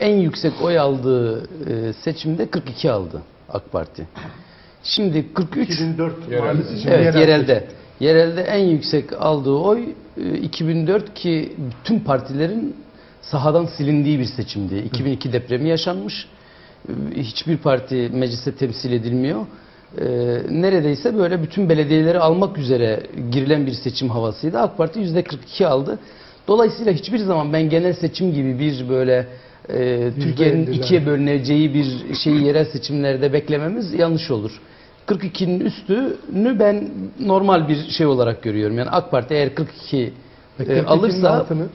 en yüksek oy aldığı e, seçimde 42 aldı AK Parti. Şimdi 43 2004 Yerel Evet yerel yerelde. Yerelde en yüksek aldığı oy e, 2004 ki tüm partilerin sahadan silindiği bir seçimdi. 2002 depremi yaşanmış. E, Hiçbir parti meclise temsil edilmiyor. E, Neredeyse böyle bütün belediyeleri almak üzere girilen bir seçim havasıydı. AK Parti %42 aldı. Dolayısıyla hiçbir zaman ben genel seçim gibi bir böyle e, Türkiye'nin %50'ler. ikiye bölüneceği bir şeyi yerel seçimlerde beklememiz yanlış olur. 42'nin üstünü ben normal bir şey olarak görüyorum. Yani AK Parti eğer 42 Peki, e, 42'nin alırsa altını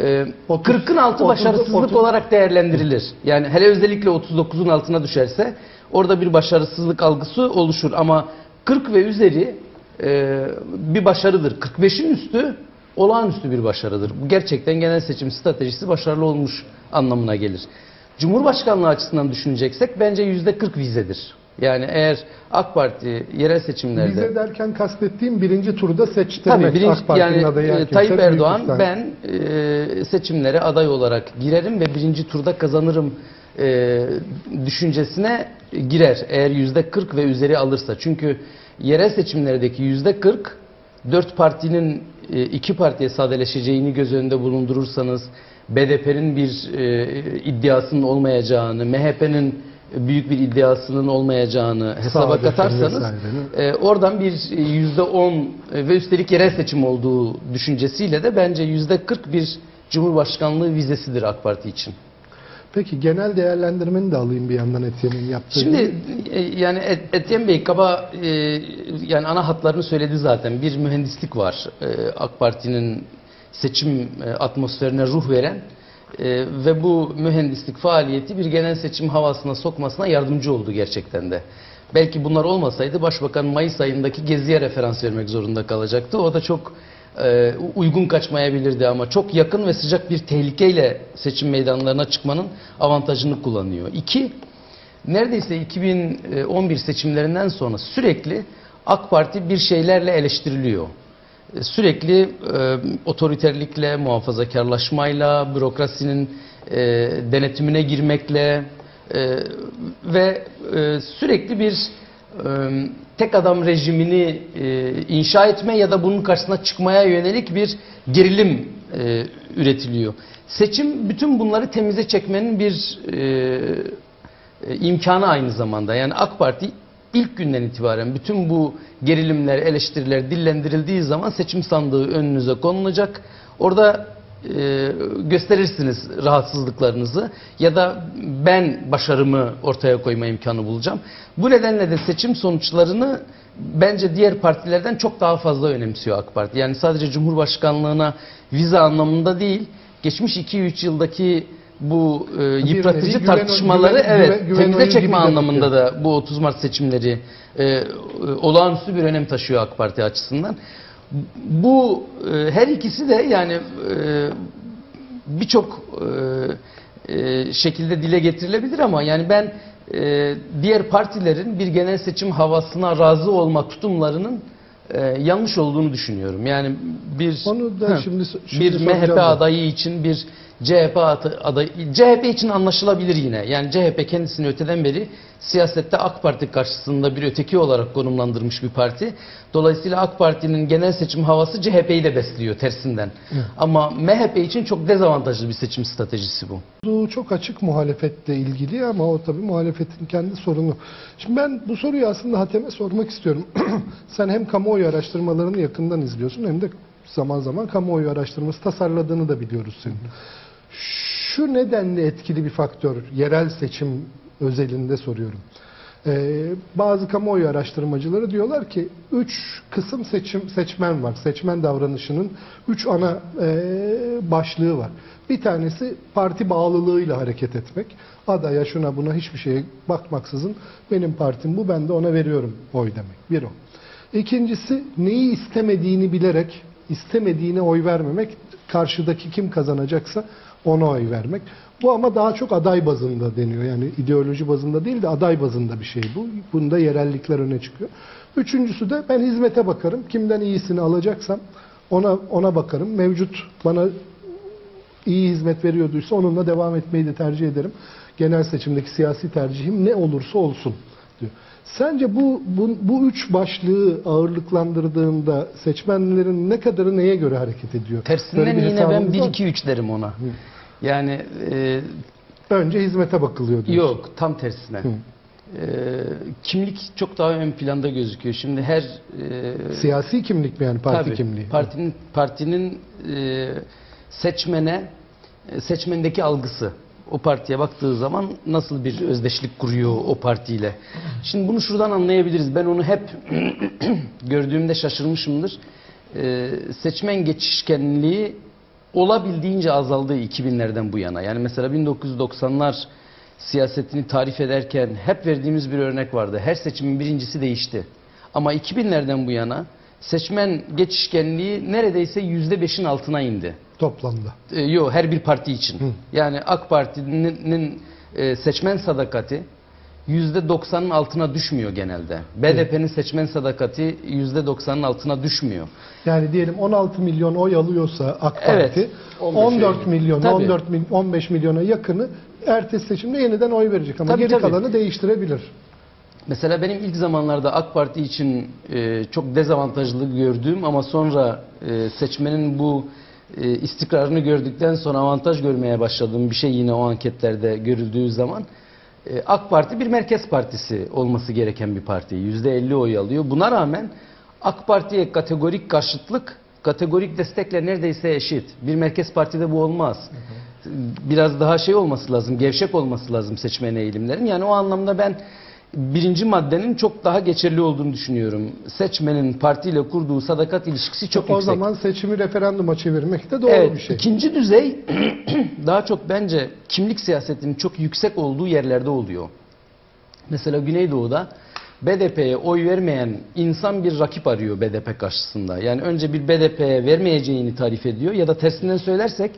e, Otuz- 40'ın altı başarısızlık otuz- olarak değerlendirilir. Yani hele özellikle 39'un altına düşerse orada bir başarısızlık algısı oluşur ama 40 ve üzeri e, bir başarıdır. 45'in üstü olağanüstü bir başarıdır. Bu gerçekten genel seçim stratejisi başarılı olmuş anlamına gelir. Cumhurbaşkanlığı açısından düşüneceksek bence %40 vizedir. Yani eğer AK Parti yerel seçimlerde Vize derken kastettiğim birinci turda seçtirmek Tabii birinci, AK Parti'nin yani adayı e, Tayyip Erdoğan ben e, seçimlere aday olarak girerim ve birinci turda kazanırım e, düşüncesine girer eğer yüzde 40 ve üzeri alırsa. Çünkü yerel seçimlerdeki yüzde 40 dört partinin iki partiye sadeleşeceğini göz önünde bulundurursanız BDP'nin bir e, iddiasının olmayacağını, MHP'nin büyük bir iddiasının olmayacağını hesaba Sağdaki katarsanız e, oradan bir yüzde on ve üstelik yerel seçim olduğu düşüncesiyle de bence yüzde 40 bir Cumhurbaşkanlığı vizesidir AK Parti için. Peki genel değerlendirmeni de alayım bir yandan Etiyen'in yaptığı. Şimdi e, yani Et- Etienne Bey kaba e, yani ana hatlarını söyledi zaten. Bir mühendislik var e, AK Parti'nin seçim e, atmosferine ruh veren e, ve bu mühendislik faaliyeti bir genel seçim havasına sokmasına yardımcı oldu gerçekten de. Belki bunlar olmasaydı Başbakan Mayıs ayındaki geziye referans vermek zorunda kalacaktı. O da çok e, uygun kaçmayabilirdi ama çok yakın ve sıcak bir tehlikeyle seçim meydanlarına çıkmanın avantajını kullanıyor. İki, neredeyse 2011 seçimlerinden sonra sürekli AK Parti bir şeylerle eleştiriliyor. E, Sürekli e, otoriterlikle, muhafazakarlaşmayla, bürokrasinin e, denetimine girmekle e, ve e, sürekli bir tek adam rejimini inşa etme ya da bunun karşısına çıkmaya yönelik bir gerilim üretiliyor. Seçim bütün bunları temize çekmenin bir imkanı aynı zamanda. Yani AK Parti ilk günden itibaren bütün bu gerilimler, eleştiriler dillendirildiği zaman seçim sandığı önünüze konulacak. Orada e, gösterirsiniz rahatsızlıklarınızı ya da ben başarımı ortaya koyma imkanı bulacağım. Bu nedenle de seçim sonuçlarını bence diğer partilerden çok daha fazla önemsiyor AK Parti. Yani sadece Cumhurbaşkanlığına vize anlamında değil, geçmiş 2-3 yıldaki bu e, nevi yıpratıcı güven- tartışmaları güven- evet güven- güven temize çekme anlamında da bu 30 Mart seçimleri e, e, olağanüstü bir önem taşıyor AK Parti açısından. Bu e, her ikisi de yani e, birçok e, e, şekilde dile getirilebilir ama yani ben e, diğer partilerin bir genel seçim havasına razı olma tutumlarının e, yanlış olduğunu düşünüyorum. Yani bir Onu da Hı. şimdi, şimdi bir MHP da. adayı için bir CHP adayı CHP için anlaşılabilir yine. Yani CHP kendisini öteden beri siyasette AK Parti karşısında bir öteki olarak konumlandırmış bir parti. Dolayısıyla AK Parti'nin genel seçim havası CHP'yi de besliyor tersinden. Ama MHP için çok dezavantajlı bir seçim stratejisi bu. Bu çok açık muhalefetle ilgili ama o tabii muhalefetin kendi sorunu. Şimdi ben bu soruyu aslında Hatem'e sormak istiyorum. Sen hem kamuoyu araştırmalarını yakından izliyorsun hem de zaman zaman kamuoyu araştırması tasarladığını da biliyoruz senin. Şu nedenle etkili bir faktör yerel seçim özelinde soruyorum. Ee, bazı kamuoyu araştırmacıları diyorlar ki üç kısım seçim seçmen var. Seçmen davranışının üç ana e, başlığı var. Bir tanesi parti bağlılığıyla hareket etmek. Adaya şuna buna hiçbir şeye bakmaksızın benim partim bu ben de ona veriyorum oy demek. Bir o. İkincisi neyi istemediğini bilerek istemediğine oy vermemek. Karşıdaki kim kazanacaksa ona oy vermek. Bu ama daha çok aday bazında deniyor. Yani ideoloji bazında değil de aday bazında bir şey bu. Bunda yerellikler öne çıkıyor. Üçüncüsü de ben hizmete bakarım. Kimden iyisini alacaksam ona ona bakarım. Mevcut bana iyi hizmet veriyorduysa onunla devam etmeyi de tercih ederim. Genel seçimdeki siyasi tercihim ne olursa olsun diyor. Sence bu, bu, bu üç başlığı ağırlıklandırdığında seçmenlerin ne kadarı neye göre hareket ediyor? Tersinden yine ben hesabınız var mı? 1-2-3 derim ona. Yani e, Önce hizmete bakılıyor diyorsun. yok tam tersine. E, kimlik çok daha ön planda gözüküyor. Şimdi her e, Siyasi kimlik mi yani parti Tabii, kimliği? Partinin partinin e, seçmene e, seçmendeki algısı o partiye baktığı zaman nasıl bir özdeşlik kuruyor o partiyle. Şimdi bunu şuradan anlayabiliriz. Ben onu hep gördüğümde şaşırmışımdır. E, seçmen geçişkenliği olabildiğince azaldı 2000'lerden bu yana. Yani mesela 1990'lar siyasetini tarif ederken hep verdiğimiz bir örnek vardı. Her seçimin birincisi değişti. Ama 2000'lerden bu yana seçmen geçişkenliği neredeyse %5'in altına indi. Toplamda. E, Yok her bir parti için. Yani AK Parti'nin e, seçmen sadakati %90'ın altına düşmüyor genelde. BDP'nin seçmen sadakati %90'ın altına düşmüyor. Yani diyelim 16 milyon oy alıyorsa AK Evet. Parti 15 14 milyon, Tabii. 14 mil- 15 milyona yakını ertesi seçimde yeniden oy verecek ama Tabii, geri tabii. kalanı değiştirebilir. Mesela benim ilk zamanlarda AK Parti için e, çok dezavantajlı gördüğüm ama sonra e, seçmenin bu e, istikrarını gördükten sonra avantaj görmeye başladığım bir şey yine o anketlerde görüldüğü zaman e, AK Parti bir merkez partisi olması gereken bir parti. %50 oy alıyor. Buna rağmen AK Parti'ye kategorik karşıtlık kategorik destekle neredeyse eşit. Bir merkez partide bu olmaz. Biraz daha şey olması lazım, gevşek olması lazım seçmen eğilimlerin. Yani o anlamda ben birinci maddenin çok daha geçerli olduğunu düşünüyorum. Seçmenin partiyle kurduğu sadakat ilişkisi çok o yüksek. zaman seçimi referanduma çevirmek de doğru evet, bir şey. ikinci düzey daha çok bence kimlik siyasetinin çok yüksek olduğu yerlerde oluyor. Mesela Güneydoğu'da BDP'ye oy vermeyen insan bir rakip arıyor BDP karşısında. Yani önce bir BDP'ye vermeyeceğini tarif ediyor ya da tersinden söylersek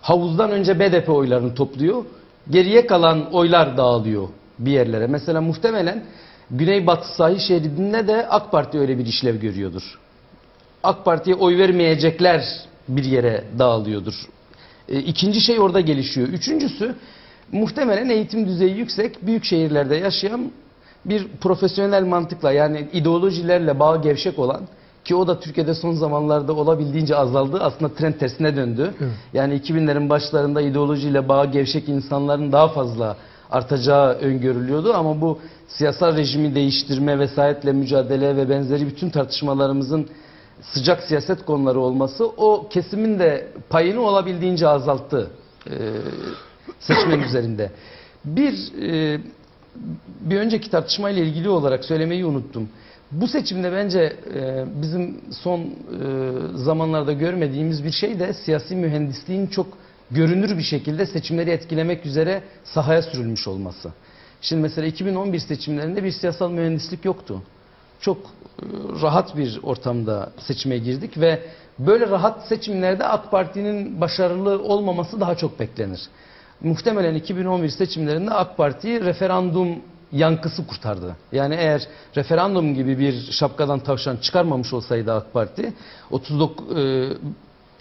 havuzdan önce BDP oylarını topluyor. Geriye kalan oylar dağılıyor bir yerlere. Mesela muhtemelen Güneybatı sahil şeridinde de AK Parti öyle bir işlev görüyordur. AK Parti'ye oy vermeyecekler bir yere dağılıyordur. E, ikinci şey orada gelişiyor. Üçüncüsü muhtemelen eğitim düzeyi yüksek büyük şehirlerde yaşayan bir profesyonel mantıkla yani ideolojilerle bağı gevşek olan ki o da Türkiye'de son zamanlarda olabildiğince azaldı. Aslında trend tersine döndü. Evet. Yani 2000'lerin başlarında ideolojiyle bağı gevşek insanların daha fazla artacağı öngörülüyordu ama bu siyasal rejimi değiştirme, vesayetle mücadele ve benzeri bütün tartışmalarımızın sıcak siyaset konuları olması o kesimin de payını olabildiğince azalttı e, seçmen üzerinde. Bir e, bir önceki tartışmayla ilgili olarak söylemeyi unuttum. Bu seçimde bence e, bizim son e, zamanlarda görmediğimiz bir şey de siyasi mühendisliğin çok görünür bir şekilde seçimleri etkilemek üzere sahaya sürülmüş olması. Şimdi mesela 2011 seçimlerinde bir siyasal mühendislik yoktu. Çok e, rahat bir ortamda seçime girdik ve böyle rahat seçimlerde AK Parti'nin başarılı olmaması daha çok beklenir. Muhtemelen 2011 seçimlerinde AK Parti referandum yankısı kurtardı. Yani eğer referandum gibi bir şapkadan tavşan çıkarmamış olsaydı AK Parti 39 e,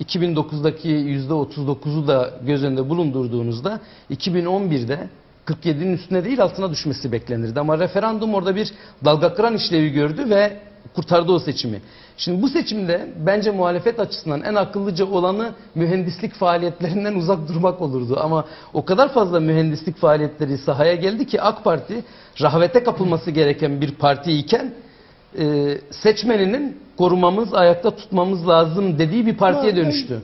2009'daki %39'u da göz önünde bulundurduğunuzda 2011'de 47'nin üstüne değil altına düşmesi beklenirdi. Ama referandum orada bir dalga kıran işlevi gördü ve kurtardı o seçimi. Şimdi bu seçimde bence muhalefet açısından en akıllıca olanı mühendislik faaliyetlerinden uzak durmak olurdu. Ama o kadar fazla mühendislik faaliyetleri sahaya geldi ki AK Parti rahvete kapılması gereken bir parti iken e, seçmeninin korumamız, ayakta tutmamız lazım dediği bir partiye dönüştü.